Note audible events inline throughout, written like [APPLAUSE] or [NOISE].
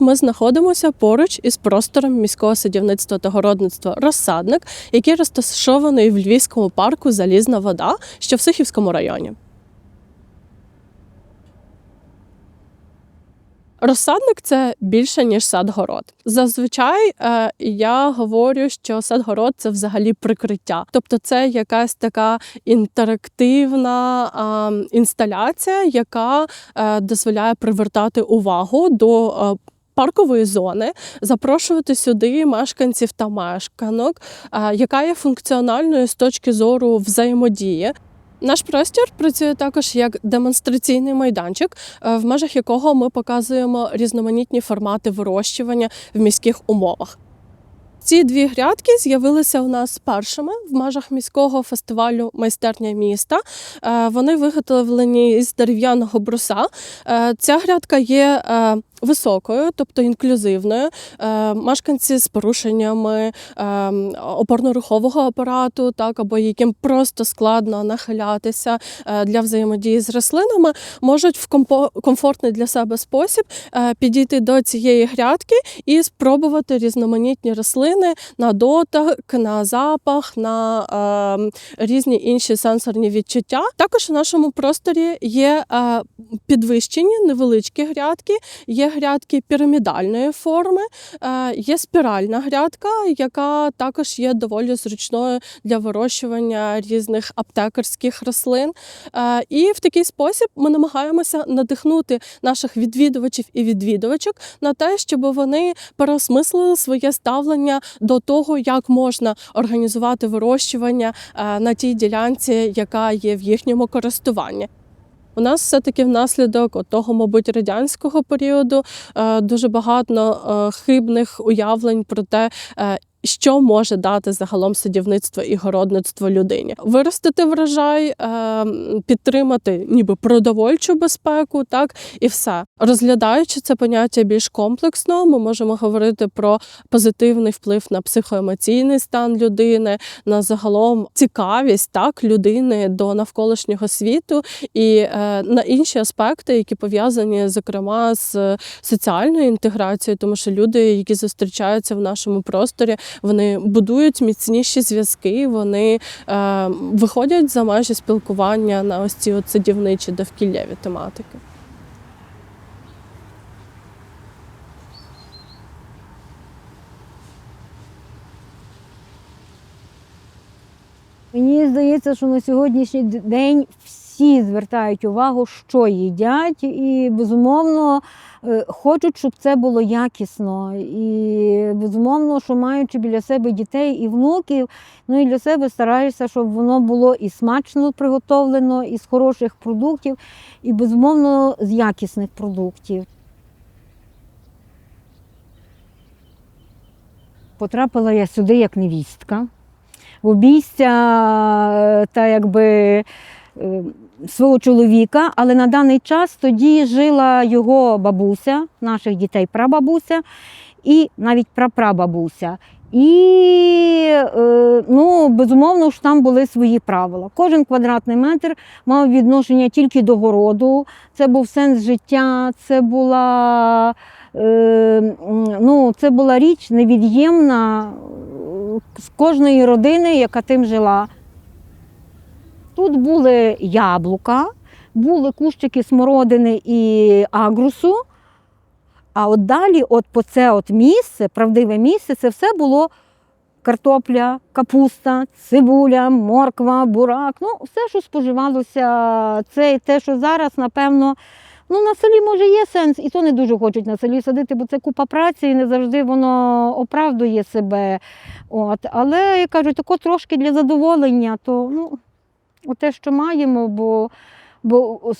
Ми знаходимося поруч із простором міського садівництва та городництва Розсадник, який розташований в Львівському парку Залізна вода, що в Сихівському районі. Розсадник це більше ніж сад-город. Зазвичай е, я говорю, що сад-город це взагалі прикриття, тобто це якась така інтерактивна е, інсталяція, яка е, дозволяє привертати увагу до. Е, Паркової зони запрошувати сюди мешканців та мешканок, яка є функціональною з точки зору взаємодії. Наш простір працює також як демонстраційний майданчик, е, в межах якого ми показуємо різноманітні формати вирощування в міських умовах. Ці дві грядки з'явилися у нас першими в межах міського фестивалю Майстерня міста. Е, Вони виготовлені із дерев'яного бруса. Е, Ця грядка є високою, тобто інклюзивною. Е, Мешканці з порушеннями е, опорно-рухового апарату, так або яким просто складно нахилятися е, для взаємодії з рослинами, можуть в комфортний для себе спосіб підійти до цієї грядки і спробувати різноманітні рослини на дотик, на запах, на різні інші сенсорні відчуття. Також у нашому просторі є підвищені невеличкі грядки, є грядки пірамідальної форми, е, є спіральна грядка, яка також є доволі зручною для вирощування різних аптекарських рослин. Е, І в такий спосіб ми намагаємося надихнути наших відвідувачів і відвідувачок на те, щоб вони переосмислили своє ставлення до того, як можна організувати вирощування е, на тій ділянці, яка є в їхньому користуванні. У нас все-таки внаслідок того, мабуть, радянського періоду е, дуже багато е, хибних уявлень про те, е, що може дати загалом садівництво і городництво людині. Виростити врожай, е, підтримати ніби продовольчу безпеку, так і все. Розглядаючи це поняття більш комплексно, ми можемо говорити про позитивний вплив на психоемоційний стан людини, на загалом цікавість так людини до навколишнього світу і е, на інші аспекти, які пов'язані зокрема з соціальною інтеграцією, тому що люди, які зустрічаються в нашому просторі, вони будують міцніші зв'язки, вони е, виходять за межі спілкування на ось ці садівничі довкіллєві тематики. Мені здається, що на сьогоднішній день всі звертають увагу, що їдять, і безумовно е, хочуть, щоб це було якісно. І безумовно, що маючи біля себе дітей і внуків, ну і для себе стараюся, щоб воно було і смачно приготовлено, і з хороших продуктів, і безумовно з якісних продуктів. Потрапила я сюди як невістка в обійстя е, та якби свого чоловіка, але на даний час тоді жила його бабуся, наших дітей прабабуся і навіть прапрабабуся. І е, ну, безумовно ж там були свої правила. Кожен квадратний метр мав відношення тільки до городу. Це був сенс життя, це була, е, ну, це була річ невід'ємна е, з кожної родини, яка тим жила. Тут були яблука, були кущики смородини і агрусу. А от далі, от по це от місце, правдиве місце, це все було картопля, капуста, цибуля, морква, бурак. Ну, все, що споживалося, це і те, що зараз, напевно, ну, на селі може є сенс, і то не дуже хочуть на селі садити, бо це купа праці, і не завжди воно оправдує себе. От. Але, як кажуть, тако трошки для задоволення, то ну, те, що маємо, бо. Бо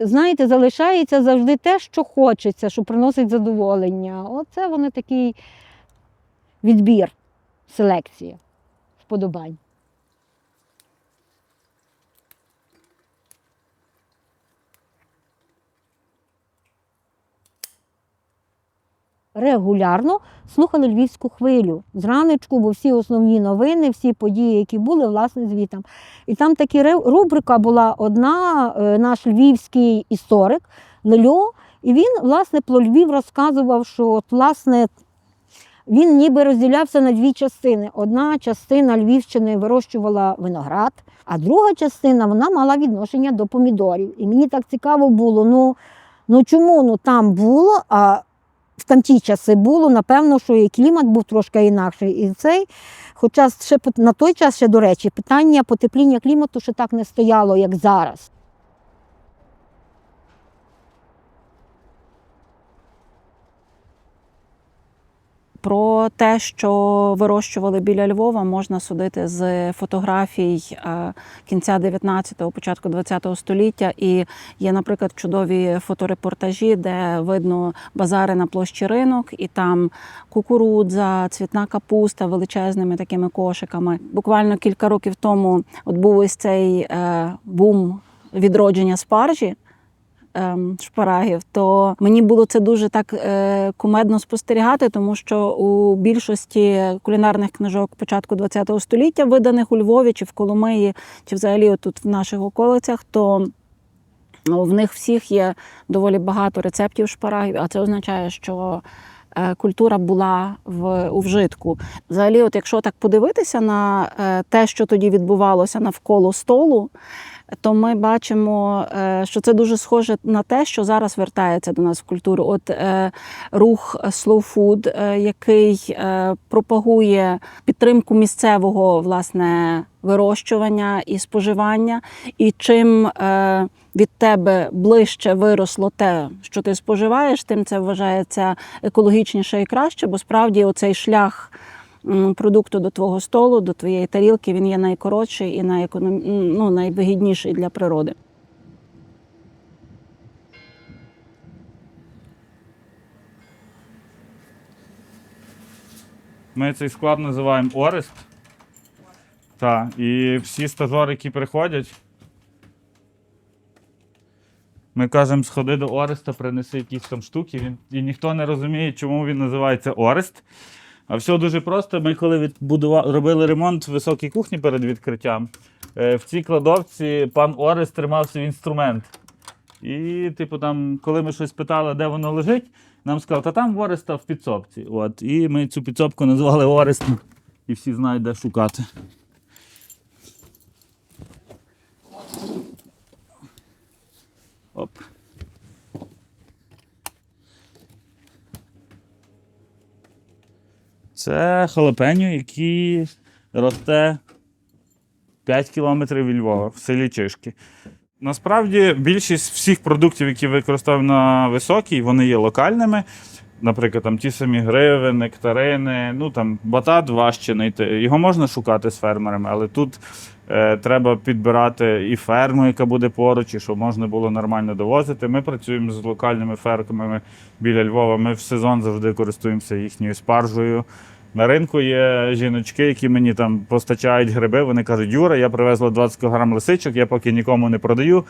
знаєте, залишається завжди те, що хочеться, що приносить задоволення. Оце вони такий відбір, селекція, вподобань. Регулярно слухали львівську хвилю зранечку, бо всі основні новини, всі події, які були, власне, звітом. І там така рубрика була одна, е, наш львівський історик Лельо, І він, власне, про Львів розказував, що от, власне, він ніби розділявся на дві частини. Одна частина Львівщини вирощувала виноград, а друга частина вона мала відношення до помідорів. І мені так цікаво було, ну, ну чому ну, там було, а в тамті часи було, напевно, що і клімат був трошки інакший. І цей, хоча ще на той час, ще, до речі, питання потепління клімату ще так не стояло, як зараз. Про те, що вирощували біля Львова, можна судити з фотографій е, кінця 19-го, початку 20-го століття. І є, наприклад, чудові фоторепортажі, де видно базари на площі ринок, і там кукурудза, цвітна капуста величезними такими кошиками. Буквально кілька років тому от був ось цей е, бум відродження спаржі шпарагів, то мені було це дуже так е, кумедно спостерігати, тому що у більшості кулінарних книжок початку ХХ століття, виданих у Львові чи в Коломиї, чи взагалі тут в наших околицях, то ну, в них всіх є доволі багато рецептів шпарагів, а це означає, що е, культура була в у вжитку. Взагалі, от якщо так подивитися на е, те, що тоді відбувалося навколо столу, то ми бачимо, е, що це дуже схоже на те, що зараз вертається до нас в культуру. От е, рух slow food, е, який пропагує підтримку місцевого власне вирощування і споживання. І чим від тебе ближче виросло те, що ти споживаєш, тим це вважається екологічніше і краще, бо справді оцей шлях продукту до твого столу, до твоєї тарілки, він є найкоротший і найеконом... ну, найвигідніший для природи. Ми цей склад називаємо Орест. Так, і всі стажори, які приходять, ми кажемо, сходи до Ореста, принеси якісь там штуки. І ніхто не розуміє, чому він називається Орест. А все дуже просто. Ми коли відбудува... робили ремонт в високій кухні перед відкриттям, е, в цій кладовці пан Орест тримав свій інструмент. І, типу, там, коли ми щось питали, де воно лежить, нам сказали, та там Ореста в підсобці. От. І ми цю підсобку назвали Орестом. І всі знають, де шукати. Оп. Це халапеньо, який росте 5 кілометрів від Львова в селі Чишки. Насправді більшість всіх продуктів, які використовуємо на високій, вони є локальними. Наприклад, там ті самі гриви, нектарини, ну там батат важче знайти. Його можна шукати з фермерами, але тут е, треба підбирати і ферму, яка буде поруч, і щоб можна було нормально довозити. Ми працюємо з локальними фермерами біля Львова. Ми в сезон завжди користуємося їхньою спаржею. На ринку є жіночки, які мені там постачають гриби. Вони кажуть, Юра, я привезла 20 кг лисичок, я поки нікому не продаю.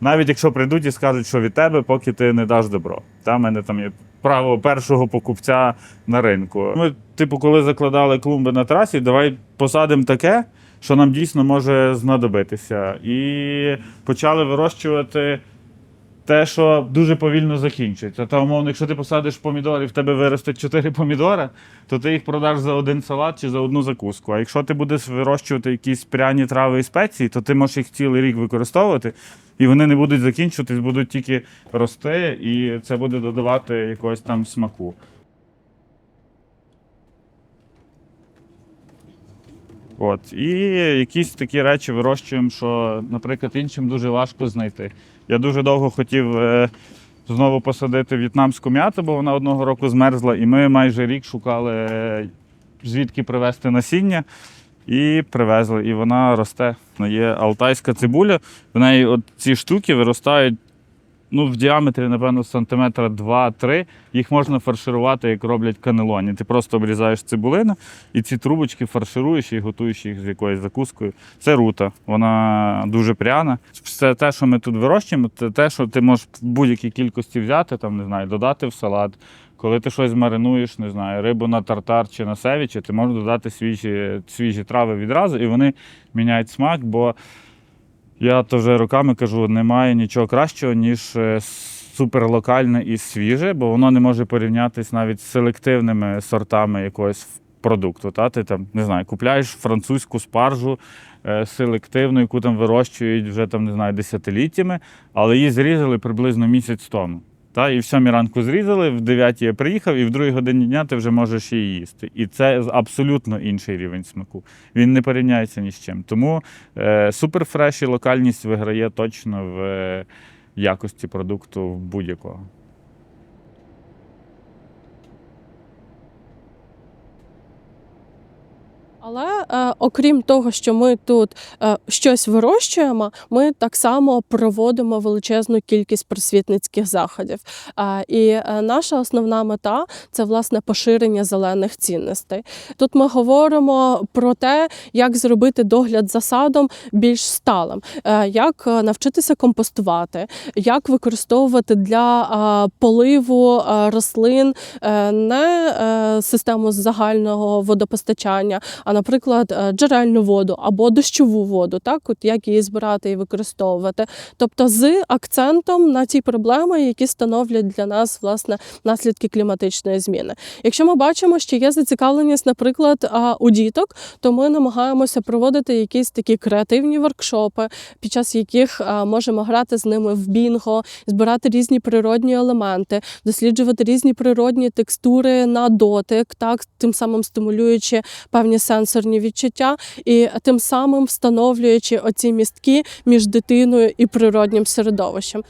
Навіть якщо прийдуть і скажуть, що від тебе, поки ти не даш добро. Та мене там є право першого покупця на ринку. Ми, типу, коли закладали клумби на трасі, давай посадимо таке, що нам дійсно може знадобитися. І почали вирощувати те, що дуже повільно закінчується. Та умовно, якщо ти посадиш помідори, в тебе виросте 4 [LAUGHS] помідори, то ти їх продаш за один салат чи за одну закуску. А якщо ти будеш вирощувати якісь пряні трави і спеції, то ти можеш їх цілий рік використовувати, і вони не будуть закінчуватись, будуть тільки рости, і це буде додавати якогось там смаку. От. І якісь такі речі вирощуємо, що, наприклад, іншим дуже важко знайти. Я дуже довго хотів е, знову посадити в'єтнамську м'яту, бо вона одного року змерзла, і ми майже рік шукали, е, звідки привезти насіння. І привезли, і вона росте. Є алтайська цибуля. В неї от ці штуки виростають ну, в діаметрі, напевно, сантиметра 2-3. Їх можна фарширувати, як роблять канелоні. Ти просто обрізаєш цибулину і ці трубочки фаршируєш і готуєш їх з якоюсь закускою. Це рута, вона дуже пряна. Все те, що ми тут вирощуємо, це те, що ти можеш в будь-якій кількості взяти, там, не знаю, додати в салат. Коли ти щось маринуєш, не знаю, рибу на тартар чи на севічі, ти можеш додати свіжі, свіжі трави відразу, і вони міняють смак, бо я то вже роками кажу, немає нічого кращого, ніж е, суперлокальне і свіже, бо воно не може порівнятися навіть з селективними сортами якогось продукту. Та? Ти там не знаю, купляєш французьку спаржу е, селективну, яку там вирощують вже там не знаю десятиліттями, але її зрізали приблизно місяць тому. Та, і в сьомій ранку зрізали, в 9 я приїхав, і в другій годині дня ти вже можеш її їсти. І це абсолютно інший рівень смаку. Він не порівняється ні з чим. Тому е, суперфреш і локальність виграє точно в е, якості продукту будь-якого. Але е, окрім того, що ми тут е, щось вирощуємо, ми так само проводимо величезну кількість просвітницьких заходів. Е, і е, наша основна мета це власне поширення зелених цінностей. Тут ми говоримо про те, як зробити догляд за садом більш сталим, е, як е, навчитися компостувати, як використовувати для е, поливу е, рослин е, не е, систему загального водопостачання а, наприклад, е, джерельну воду або дощову воду, так от як її збирати і використовувати. Тобто з акцентом на ті проблеми, які становлять для нас власне наслідки кліматичної зміни. Якщо ми бачимо, що є зацікавленість, наприклад, у діток, то ми намагаємося проводити якісь такі креативні воркшопи, під час яких можемо грати з ними в бінго, збирати різні природні елементи, досліджувати різні природні текстури на дотик, так тим самим стимулюючи певні сенсорні відчуття, і тим самим встановлюючи оці містки між дитиною і природнім середовищем.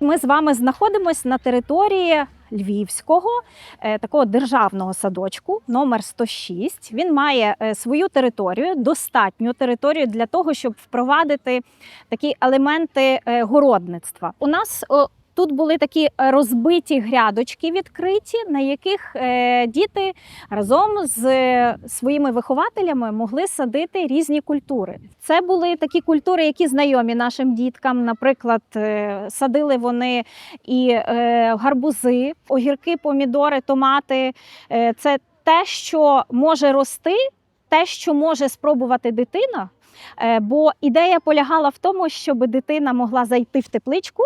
Ми з вами знаходимося на території Львівського е, такого державного садочку номер 106. Він має е, свою територію, достатню територію для того, щоб впровадити такі елементи е, городництва. У нас Тут були такі е, розбиті грядочки відкриті, на яких е, діти разом з е, своїми вихователями могли садити різні культури. Це були такі культури, які знайомі нашим діткам. Наприклад, садили вони і гарбузи, огірки, помідори, томати. Це те, що може рости, те, що може спробувати дитина. Бо ідея полягала в тому, щоб дитина могла зайти в тепличку,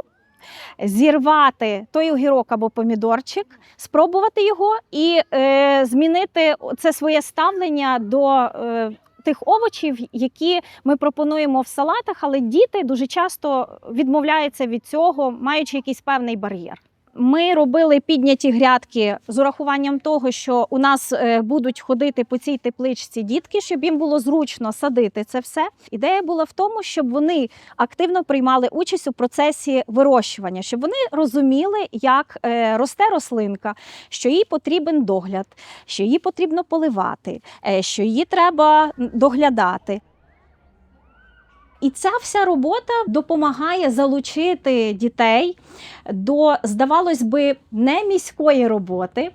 зірвати той огірок або помідорчик, спробувати його і е, змінити це своє ставлення до. Е, Тих овочів, які ми пропонуємо в салатах, але діти дуже часто відмовляються від цього, маючи якийсь певний бар'єр. Ми робили підняті грядки з урахуванням того, що у нас е, будуть ходити по цій тепличці дітки, щоб їм було зручно садити це все. Ідея була в тому, щоб вони активно приймали участь у процесі вирощування, щоб вони розуміли, як е, росте рослинка, що їй потрібен догляд, що її потрібно поливати, е, що її треба доглядати. І ця вся робота допомагає залучити дітей до, здавалось би, не міської роботи,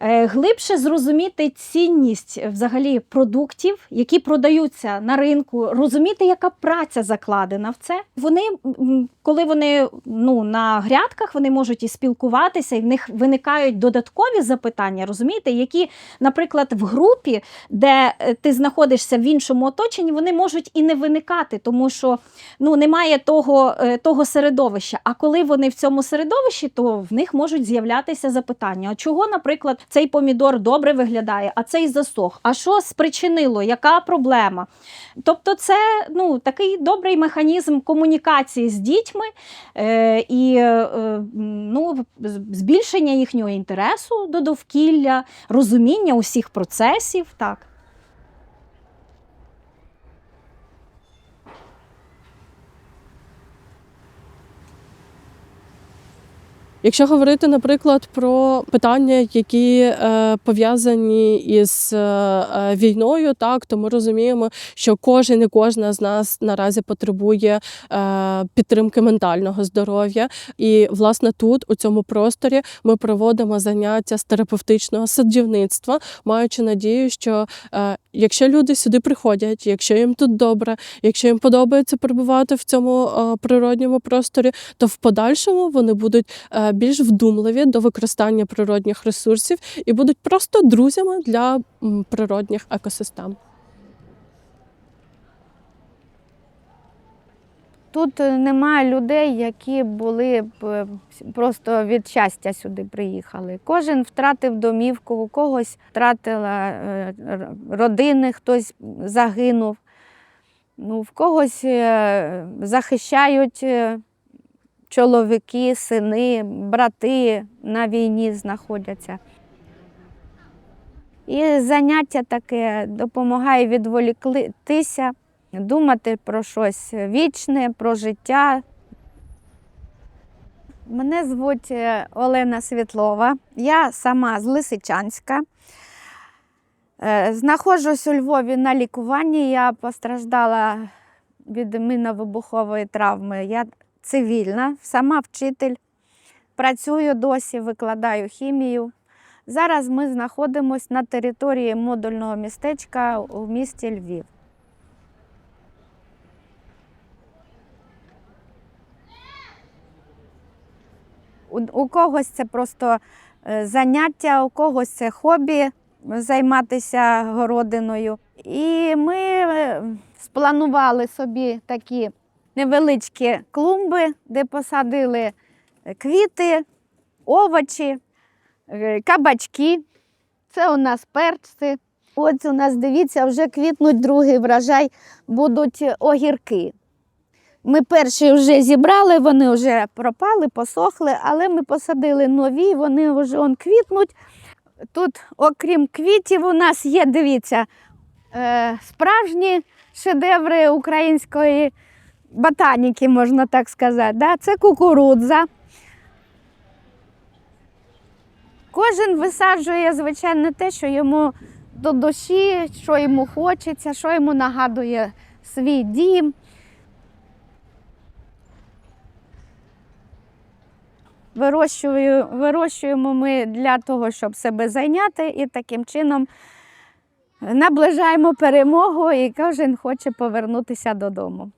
глибше зрозуміти цінність е, взагалі продуктів, які продаються на ринку, розуміти, яка праця закладена в це. Вони, коли вони ну, на грядках, вони можуть і спілкуватися, і в них виникають додаткові запитання, розумієте, які, наприклад, в групі, де е, ти знаходишся в іншому оточенні, вони можуть і не виникати, тому що ну, немає того, е, того середовища. А коли вони в цьому середовищі, то в них можуть з'являтися запитання: а чого, наприклад, цей помідор добре виглядає, а цей засох? А що спричинило? Яка проблема? Тобто, це ну, такий добрий механізм комунікації з дітьми е, і е, ну, збільшення їхнього інтересу до довкілля, розуміння усіх процесів. Так. Якщо говорити, наприклад, про питання, які е, пов'язані із е, е, війною, так то ми розуміємо, що кожен і кожна з нас наразі потребує е, підтримки ментального здоров'я. І власне тут, у цьому просторі, ми проводимо заняття з терапевтичного садівництва, маючи надію, що е, якщо люди сюди приходять, якщо їм тут добре, якщо їм подобається перебувати в цьому е, природньому просторі, то в подальшому вони будуть е, більш вдумливі до використання природних ресурсів і будуть просто друзями для природних екосистем. Тут немає людей, які були б е, просто від щастя сюди приїхали. Кожен втратив домівку, у когось втратила е, родини, хтось загинув. Ну, в когось е, захищають е, чоловіки, сини, брати на війні знаходяться. І заняття таке допомагає відволіктися, думати про щось вічне, про життя. Мене звуть е, Олена Світлова. Я сама з Лисичанська. Е, Знаходжусь у Львові на лікуванні. Я постраждала від мінно-вибухової травми. Я цивільна, сама вчитель. Працюю досі, викладаю хімію. Зараз ми знаходимося на території модульного містечка у місті Львів. У, когось це просто е, заняття, у когось це хобі займатися городиною. І ми е, спланували собі такі невеличкі клумби, де посадили е, квіти, овочі, е, кабачки. Це у нас перці. Ось у нас, дивіться, вже квітнуть другий врожай, будуть огірки. Ми перші вже зібрали, вони вже пропали, посохли, але ми посадили нові, вони вже он, квітнуть. Тут, окрім квітів, у нас є, дивіться, е, справжні шедеври української ботаніки, можна так сказати. Да? Це кукурудза. Кожен висаджує, звичайно, те, що йому до душі, що йому хочеться, що йому нагадує свій дім. Вирощую, вирощуємо ми для того, щоб себе зайняти, і таким чином наближаємо перемогу, і кожен хоче повернутися додому.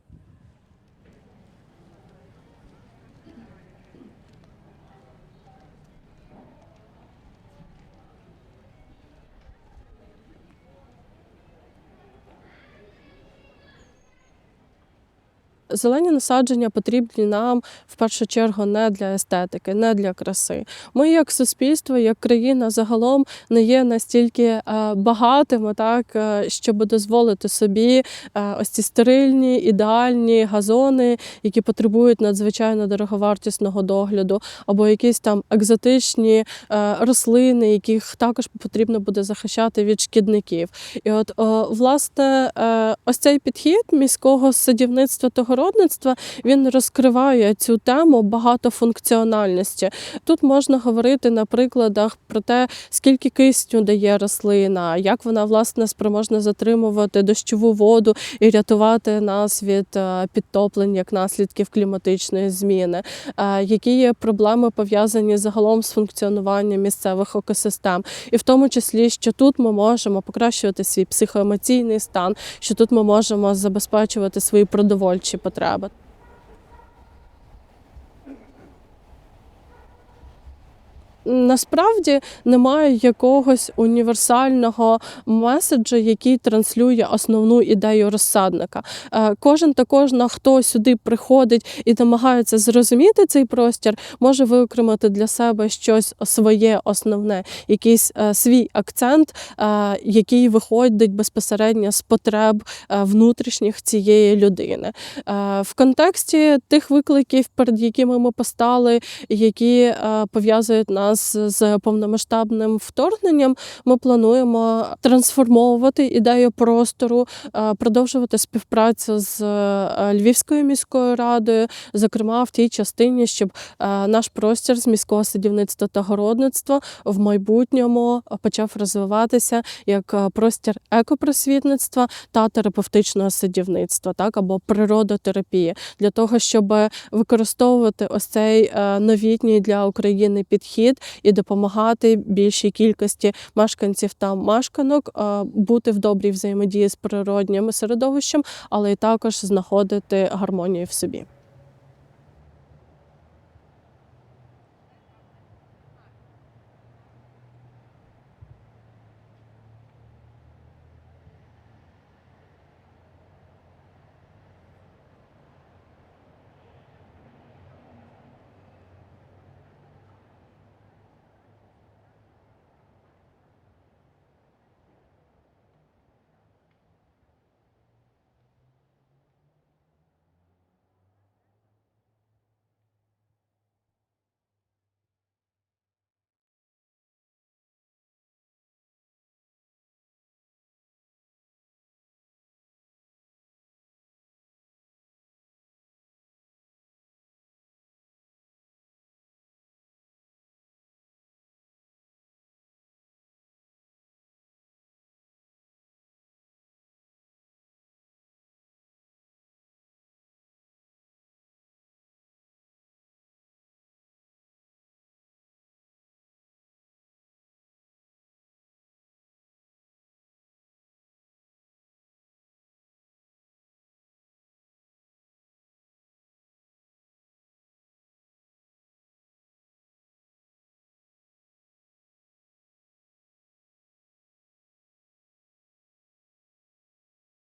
Зелені насадження потрібні нам в першу чергу не для естетики, не для краси. Ми, як суспільство, як країна загалом не є настільки е, багатими, так е, щоб дозволити собі е, ось ці стерильні, ідеальні газони, які потребують надзвичайно дороговартісного догляду, або якісь там екзотичні рослини, яких також потрібно буде захищати від шкідників. І от власне ось цей підхід міського садівництва та городництва він розкриває цю тему багатофункціональності. Тут можна говорити на прикладах про те, скільки кисню дає рослина, як вона власне спроможна затримувати дощову воду і рятувати нас від е, підтоплень як наслідків кліматичної зміни, е, які є проблеми пов'язані загалом з функціонуванням місцевих екосистем, і в тому числі, що тут ми можемо покращувати свій психоемоційний стан, що тут ми можемо забезпечувати свої продовольчі потреби. Насправді немає якогось універсального меседжа, який транслює основну ідею розсадника. Е, Кожен та кожна, хто сюди приходить і намагається зрозуміти цей простір, може виокремити для себе щось своє основне, якийсь е, свій акцент, е, який виходить безпосередньо з потреб внутрішніх цієї людини. В контексті тих викликів, перед якими ми постали, які пов'язують нас з повномасштабним вторгненням, ми плануємо трансформовувати ідею простору, е, продовжувати співпрацю з е, Львівською міською радою, зокрема в тій частині, щоб е, наш простір з міського садівництва та городництва в майбутньому почав розвиватися як простір екопросвітництва та терапевтичного садівництва, так або природотерапії, для того, щоб використовувати ось цей новітній для України підхід і допомагати більшій кількості мешканців та мешканок бути в добрій взаємодії з природнім середовищем, але й також знаходити гармонію в собі.